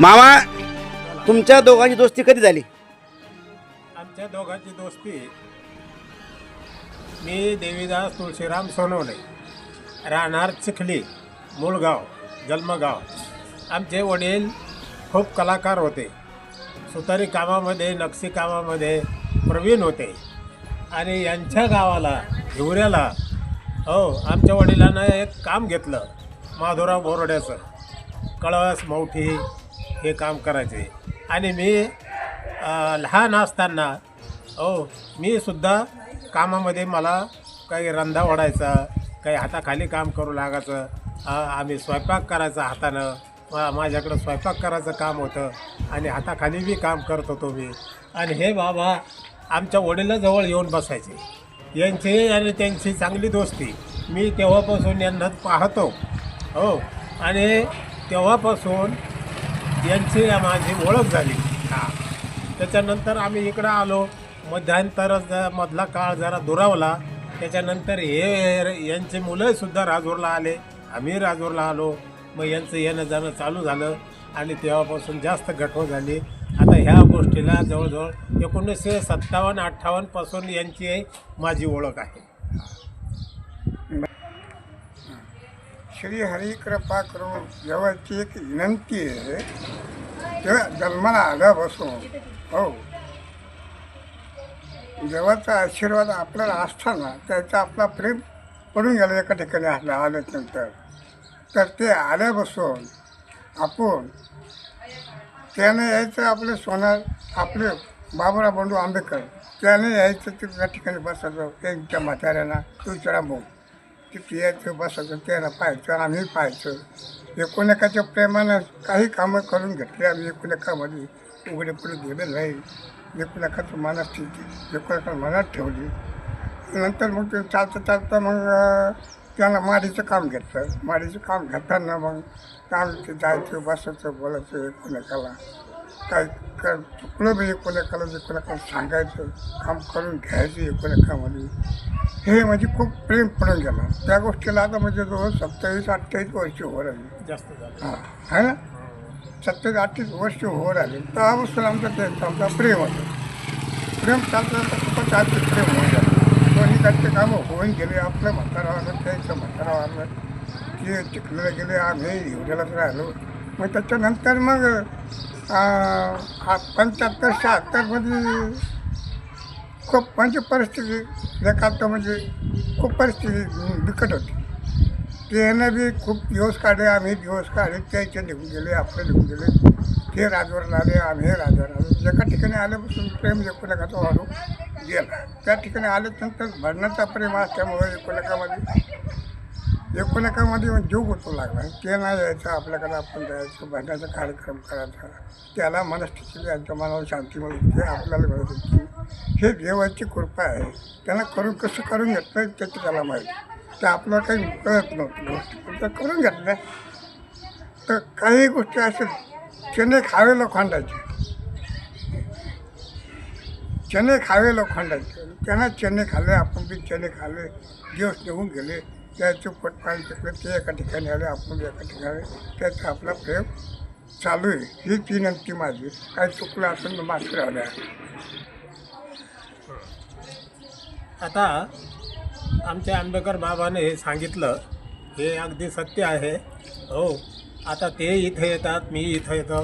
मामा तुमच्या दोघांची दोस्ती कधी झाली? आमच्या दोघांची दोस्ती मी देवीदास तुळशीराम सोनवणे राहणार चिखली मूळगाव जन्मगाव. आमचे वडील खूप कलाकार होते. सुतारी कामामध्ये नक्षी कामामध्ये प्रवीण होते. आणि यांच्या गावाला हिवऱ्याला हो आमच्या वडिलांना एक काम घेतलं माधुराव बोरड्याचं. कळस मौठी हे काम करायचे. आणि मी लहान असताना हो मी सुद्धा कामामध्ये मला काही रंधा ओढायचा काही हाताखाली काम करू लागायचं. आम्ही स्वयंपाक करायचा हातानं. मा माझ्याकडं स्वयंपाक करायचं काम होतं. आणि हाताखाली बी काम करत होतो मी. आणि हे बाबा आमच्या वडिलाजवळ येऊन बसायचे. यांची आणि त्यांची चांगली दोस्ती. मी तेव्हापासून यांना पाहतो. हो आणि तेव्हापासून यांची माझी ओळख झाली. त्याच्यानंतर आम्ही इकडं आलो. मध्यांतर मधला काळ जरा दुरावला. त्याच्यानंतर हे यांचे मुलंसुद्धा राजूरला आले. आम्ही राजूरला आलो. मग यांचं येणं जाणं चालू झालं. आणि तेव्हापासून जास्त गठो झाली. आता ह्या गोष्टीला जवळजवळ एकोणीसशे सत्तावन्न अठ्ठावन्नपासून यांची माझी ओळख आहे. श्री हरी कृपा करून एक विनंती आहे. तेव्हा जन्माला आल्यापासून हो. देवाचा आशीर्वाद आपल्याला असताना त्याचा आपला प्रेम पडून गेला एका ठिकाणी असलं आल्यानंतर तर ते आल्यापासून आपण त्याने यायचं आपले सोनार आपले बाबुराव बंडू आंबेडकर त्याने यायचं ते त्या ठिकाणी बसायचं त्यांच्या म्हाताऱ्यांना तुळशीला भाऊ. तिथे यायचं बसायचं त्याला पाहायचं आम्ही पाहायचं. एकोणकाच्या प्रेमानं काही कामं करून घेतली आम्ही एकोणकामध्ये उघडे पुढे गेले नाही. एकोणकाचं मनात ठेवली एकोणेकाला मनात ठेवली. नंतर मग ते चालता चालता मग त्याला माडीचं काम घेतलं. माडीचं काम घेताना मग आम्ही ते जायचं बसायचं बोलायचं एकोणकाला. काही काय चुकलं बी एकोणेकाला एकोणेकाला सांगायचं काम करून घ्यायचं एकोणेकामध्ये हे म्हणजे खूप प्रेम पडून गेलं. त्या गोष्टीला आता म्हणजे जवळ सत्तावीस अठ्ठावीस वर्ष हो राहिली. जास्त हां है ना? सत्तावीस अठ्ठावीस वर्ष हो राहिले. तेव्हापासून आमचं ते आमचा प्रेम होतं. प्रेम चालतं खूपच आमचं प्रेम होऊन गेलं. दोन्ही कडचे कामं होऊन गेले. आपलं म्हातारा आलं त्याचं म्हातारा आलं ते चिखलीला गेले आम्ही एवढ्यालाच राहिलो. मग त्याच्यानंतर मग पंच्याहत्तर शहात्तरमध्ये खूप म्हणजे परिस्थिती लेखात म्हणजे खूप परिस्थिती बिकट होती. त्यानं बी खूप दिवस काढले आम्ही दिवस काढले त्याचे निघून गेले आपले निघून गेले. ते राजवरण आले आम्ही राजवर आलो. एका ठिकाणी आल्यापासून प्रेम एकोणेकाचा वाढू गेला. त्या ठिकाणी आल्यानंतर भरण्याचा प्रेम असल्यामुळे एकोणेकामध्ये एकोणकामध्ये जीव होतो लागला. ते नाही यायचं आपल्याकडे आपण जायचं भरण्याचा कार्यक्रम करायचा. त्याला मनस्थिती यांच्या मनाला शांती मिळत ते आपल्याला मिळत होती. हे देवाची कृपा आहे. त्यांना करून कसं करून घेतलं त्याची त्याला माहिती. ते आपल्याला काही कळत नव्हतं. गोष्टी त्या करून घेतल्या तर काही गोष्टी असेल चेन्नई खावे लोखंडाचे चेन्नई खावे लोखंडाचे त्यांना चेन्नई खाल्ले आपण बी चणे खाल्ले दिवस निघून गेले. त्याचे पोट पाहिजे ते एका ठिकाणी आले आपण एका ठिकाणी त्याचा आपला प्रेम चालू आहे. ही ती नक्की माझी. काय चुकलं असेल मात्र राहिल्या आता आमच्या आंबेडकर बाबाने हे सांगितलं. हे अगदी सत्य आहे. हो आता ते इथे येतात मी इथं येतो.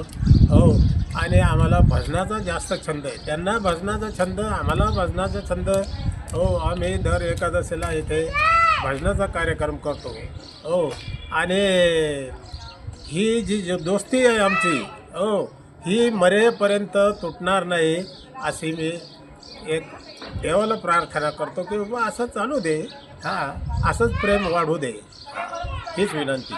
हो आणि आम्हाला भजनाचा जास्त छंद आहे. त्यांना भजनाचा छंद आम्हाला भजनाचा छंद. हो आम्ही दर एकादशीला इथे भजनाचा कार्यक्रम करतो. हो. आणि ही जी जी दोस्ती आहे आमची हो ही मरेपर्यंत तुटणार नाही अशी मी एक देवाला प्रार्थना करतो की बाबा असं चालू दे. हां असंच प्रेम वाढू दे. हीच विनंती.